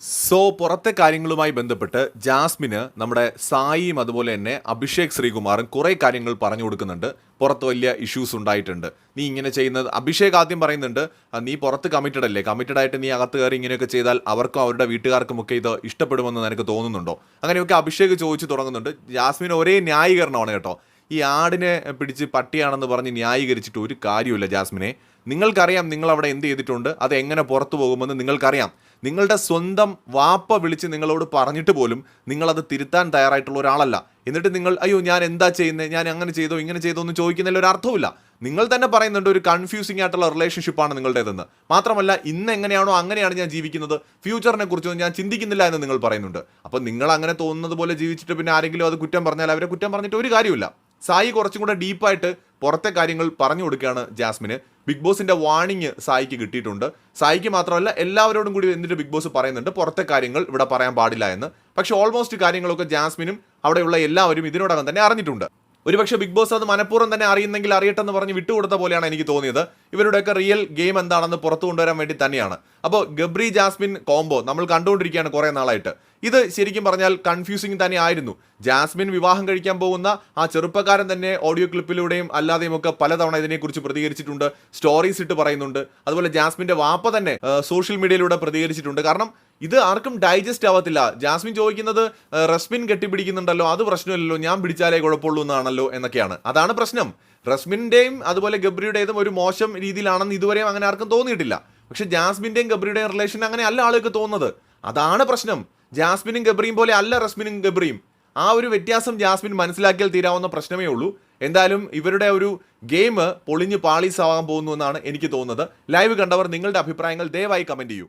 So പുറത്തെ കാര്യങ്ങളുമായി ബന്ധപ്പെട്ട് ജാസ്മിന് നമ്മുടെ സായിയും അതുപോലെ തന്നെ അഭിഷേക് ശ്രീകുമാറും കുറേ കാര്യങ്ങൾ പറഞ്ഞു കൊടുക്കുന്നുണ്ട്. പുറത്ത് വലിയ ഇഷ്യൂസ് ഉണ്ടായിട്ടുണ്ട്. നീ ഇങ്ങനെ ചെയ്യുന്നത് അഭിഷേക് ആദ്യം പറയുന്നുണ്ട് നീ പുറത്ത് കമ്മിറ്റഡ് അല്ലേ? കമ്മിറ്റഡ് ആയിട്ട് നീ അകത്ത് കയറി ഇങ്ങനെയൊക്കെ ചെയ്താൽ അവർക്കും അവരുടെ വീട്ടുകാർക്കും ഒക്കെ ഇത് ഇഷ്ടപ്പെടുമെന്ന് നിനക്ക് തോന്നുന്നുണ്ടോ? അങ്ങനെയൊക്കെ അഭിഷേക് ചോദിച്ചു തുടങ്ങുന്നുണ്ട്. ജാസ്മിൻ ഒരേ ന്യായീകരണമാണ് കേട്ടോ. ഈ ആടിനെ പിടിച്ച് പട്ടിയാണെന്ന് പറഞ്ഞ് ന്യായീകരിച്ചിട്ട് ഒരു കാര്യമില്ല ജാസ്മിനെ. നിങ്ങൾക്കറിയാം നിങ്ങൾ അവിടെ എന്ത് ചെയ്തിട്ടുണ്ട് അത് എങ്ങനെ പുറത്തു പോകുമെന്ന് നിങ്ങൾക്കറിയാം. നിങ്ങളുടെ സ്വന്തം വാപ്പ വിളിച്ച് നിങ്ങളോട് പറഞ്ഞിട്ട് പോലും നിങ്ങളത് തിരുത്താൻ തയ്യാറായിട്ടുള്ള ഒരാളല്ല. എന്നിട്ട് നിങ്ങൾ അയ്യോ ഞാൻ എന്താ ചെയ്യുന്നത് ഞാൻ അങ്ങനെ ചെയ്തോ? ഇങ്ങനെ ചെയ്തോ? എന്ന് ചോദിക്കുന്നതിൽ ഒരു അർത്ഥമില്ല നിങ്ങൾ തന്നെ പറയുന്നുണ്ട് ഒരു കൺഫ്യൂസിംഗ് ആയിട്ടുള്ള റിലേഷൻഷിപ്പാണ് നിങ്ങളുടേതെന്ന്. മാത്രമല്ല ഇന്ന് എങ്ങനെയാണോ അങ്ങനെയാണ് ഞാൻ ജീവിക്കുന്നത്. ഫ്യൂച്ചറിനെ കുറിച്ചൊന്നും ഞാൻ ചിന്തിക്കുന്നില്ല എന്ന് നിങ്ങൾ പറയുന്നുണ്ട്. അപ്പോൾ നിങ്ങൾ അങ്ങനെ തോന്നുന്നത് പോലെ ജീവിച്ചിട്ട് പിന്നെ ആരെങ്കിലും അത് കുറ്റം പറഞ്ഞാൽ അവരെ കുറ്റം പറഞ്ഞിട്ട് ഒരു കാര്യമില്ല സായി കുറച്ചും കൂടെ ഡീപ്പായിട്ട് പുറത്തെ കാര്യങ്ങൾ പറഞ്ഞു കൊടുക്കുകയാണ് ജാസ്മിന്. ബിഗ് ബോസിന്റെ വാണിംഗ് സായിക്ക് കിട്ടിയിട്ടുണ്ട്. സായിക്ക് മാത്രമല്ല എല്ലാവരോടും കൂടി എന്നിട്ട് ബിഗ് ബോസ് പറയുന്നുണ്ട്? പുറത്തെ കാര്യങ്ങൾ ഇവിടെ പറയാൻ പാടില്ല എന്ന്. പക്ഷെ ഓൾമോസ്റ്റ് കാര്യങ്ങളൊക്കെ ജാസ്മിനും അവിടെയുള്ള എല്ലാവരും ഇതിനോടകം തന്നെ അറിഞ്ഞിട്ടുണ്ട്. ഒരുപക്ഷെ ബിഗ് ബോസ് അത് മനഃപൂർവം തന്നെ അറിയുന്നെങ്കിൽ അറിയട്ടെന്ന് പറഞ്ഞ് വിട്ടുകൊടുത്ത പോലെയാണ് എനിക്ക് തോന്നിയത്. ഇവരുടെയൊക്കെ റിയൽ ഗെയിം എന്താണെന്ന് പുറത്തു കൊണ്ടുവരാൻ വേണ്ടി തന്നെയാണ്. അപ്പോൾ ഗബ്രി ജാസ്മിൻ കോംബോ നമ്മൾ കണ്ടുകൊണ്ടിരിക്കുകയാണ് കുറേ നാളായിട്ട്. ഇത് ശരിക്കും പറഞ്ഞാൽ കൺഫ്യൂസിങ് തന്നെ ആയിരുന്നു. ജാസ്മിൻ വിവാഹം കഴിക്കാൻ പോകുന്ന ആ ചെറുപ്പക്കാരൻ തന്നെ ഓഡിയോ ക്ലിപ്പിലൂടെയും അല്ലാതെയും ഒക്കെ പലതവണ ഇതിനെക്കുറിച്ച് പ്രതികരിച്ചിട്ടുണ്ട്. സ്റ്റോറീസ് ഇട്ട് പറയുന്നുണ്ട്. അതുപോലെ ജാസ്മിന്റെ വാപ്പ തന്നെ സോഷ്യൽ മീഡിയയിലൂടെ പ്രതികരിച്ചിട്ടുണ്ട്. കാരണം ഇത് ആർക്കും ഡൈജസ്റ്റ് ആവത്തില്ല. ജാസ്മിൻ ചോദിക്കുന്നത് റസ്മിൻ കെട്ടിപ്പിടിക്കുന്നുണ്ടല്ലോ അത് പ്രശ്നമില്ലല്ലോ ഞാൻ പിടിച്ചാലേ കുഴപ്പമുള്ളൂ എന്നാണല്ലോ എന്നൊക്കെയാണ്. അതാണ് പ്രശ്നം. റസ്മിന്റെയും അതുപോലെ ഗബ്രിയുടേതും ഒരു മോശം രീതിയിലാണെന്ന് ഇതുവരെയും അങ്ങനെ ആർക്കും തോന്നിയിട്ടില്ല. പക്ഷെ ജാസ്മിന്റെയും ഗബ്രിയുടെയും റിലേഷൻ അങ്ങനെ അല്ല ആളുകൾക്ക് തോന്നുന്നത്. അതാണ് പ്രശ്നം. ജാസ്മിനും ഗബ്രിയും പോലെ അല്ല റസ്മിനും ഗബ്രിയും. ആ ഒരു വ്യത്യാസം ജാസ്മിൻ മനസ്സിലാക്കിയാൽ തീരാവുന്ന പ്രശ്നമേ ഉള്ളൂ. എന്തായാലും ഇവരുടെ ഒരു ഗെയിം പൊളിഞ്ഞ് പാളീസാവാൻ പോകുന്നു എന്നാണ് എനിക്ക് തോന്നുന്നത്. ലൈവ് കണ്ടവർ നിങ്ങളുടെ അഭിപ്രായങ്ങൾ ദയവായി കമന്റ് ചെയ്യൂ.